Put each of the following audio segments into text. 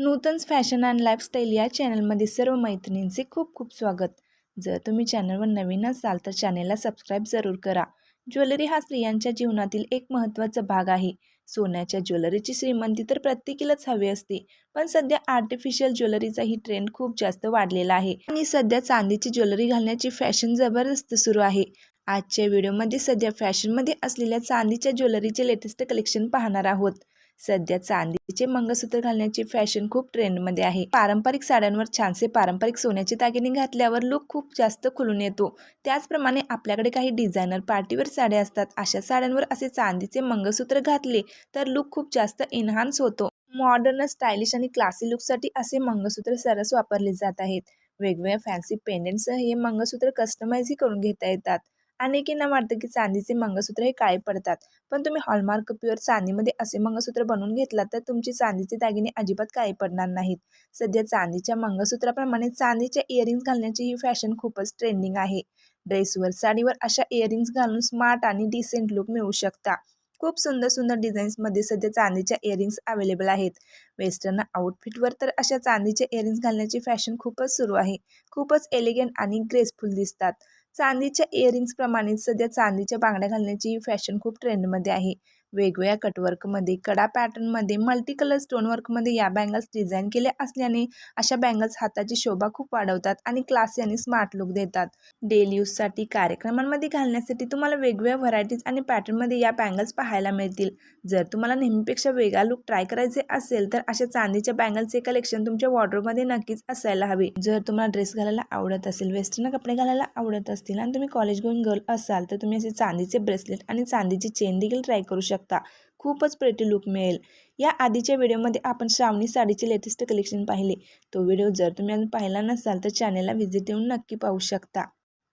Nutan fashion and lifestyle या चॅनलमध्ये सर्व मैत्रिणींचे खूप खूप स्वागत. जर तुम्ही चॅनलवर नवीन असाल तर चॅनलला सबस्क्राईब जरूर करा. ज्वेलरी हा स्त्रियांच्या जीवनातील एक महत्त्वाचा भाग आहे. सोन्याच्या ज्वेलरीची श्रीमंती तर प्रत्येकीलाच हवी असते. पण सध्या आर्टिफिशियल ज्वेलरीचाही ट्रेंड खूप जास्त वाढलेला आहे. आणि सध्या चांदीची ज्वेलरी घालण्याची फॅशन जबरदस्त सुरू आहे. आजच्या व्हिडिओमध्ये सध्या फॅशनमध्ये असलेल्या चांदीच्या ज्वेलरीचे लेटेस्ट कलेक्शन पाहणार आहोत. सध्या चांदीचे मंगळसूत्र घालण्याची फॅशन खूप ट्रेंडमध्ये आहे. पारंपरिक साड्यांवर छानसे पारंपरिक सोन्याचे दागिने घातल्यावर लुक खूप जास्त खुलून येतो. त्याचप्रमाणे आपल्याकडे काही डिझायनर पार्टीवर साड्या असतात. अशा साड्यांवर असे चांदीचे मंगळसूत्र घातले तर लुक खूप जास्त एन्हान्स होतो. मॉडर्न स्टायलिश आणि क्लासी लुकसाठी असे मंगळसूत्र सरस वापरले जात आहेत. वेगवेगळ्या फॅन्सी पेंडेंटसह हे मंगळसूत्र कस्टमाइजही करून घेता येतात. अनेकींना वाटतं की चांदीचे मंगळसूत्र हे काळे पडतात. पण तुम्ही हॉलमार्क प्युअर चांदीमध्ये असे मंगळसूत्र बनवून घेतलात तर तुमची चांदीचे दागिने अजिबात काळे पडणार नाहीत. सध्या चांदीच्या मंगळसूत्राप्रमाणे चांदीच्या इयरिंग्स घालण्याची ही फॅशन खूपच ट्रेंडिंग आहे. ड्रेसवर साडीवर अशा इयरिंग्स घालून स्मार्ट आणि डिसेंट लुक मिळू शकता. खूप सुंदर सुंदर डिझाईन्समध्ये सध्या चांदीच्या इयरिंग्स अवेलेबल आहेत. वेस्टर्न आउटफिटवर तर अशा चांदीच्या इयरिंग्स घालण्याची फॅशन खूपच सुरू आहे. खूपच एलिगंट आणि ग्रेसफुल दिसतात. चांदीच्या इयरिंग्सप्रमाणे सध्या चांदीच्या बांगड्या घालण्याची फॅशन खूप ट्रेंडमध्ये आहे. वेगवेगळ्या कटवर्कमध्ये कडा पॅटर्नमध्ये मल्टी कलर स्टोनवर्कमध्ये या बँगल्स डिझाईन केल्या असल्याने अशा बँगल्स हाताची शोभा खूप वाढवतात आणि क्लासी आणि स्मार्ट लुक देतात. डेली यूजसाठी कार्यक्रमांमध्ये घालण्यासाठी तुम्हाला वेगवेगळ्या व्हरायटीज आणि पॅटर्नमध्ये या बँगल्स पाहायला मिळतील. जर तुम्हाला नेहमीपेक्षा वेगळा लुक ट्राय करायचे असेल तर अशा चांदीच्या बँगल्सचे कलेक्शन तुमच्या वॉर्ड्रोबमध्ये नक्कीच असायला हवे. जर तुम्हाला ड्रेस घालायला आवडत असेल वेस्टर्न कपडे घालायला आवडत असतील आणि तुम्ही कॉलेज गोईंग गर्ल असाल तर तुम्ही असे चांदीचे ब्रेसलेट आणि चांदीची चेन देखील ट्राय करू शकता. शकता. खूपच प्रेटी लुक मिळेल. या आधीच्या व्हिडिओमध्ये आपण श्रावणी साडीचे लेटेस्ट कलेक्शन पाहिले. तो व्हिडिओ जर तुम्ही अजून पाहिला नसाल तर चॅनलला व्हिजिट देऊन नक्की पाहू शकता.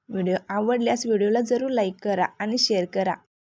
व्हिडिओ आवडल्यास व्हिडिओला जरूर लाईक करा आणि शेअर करा.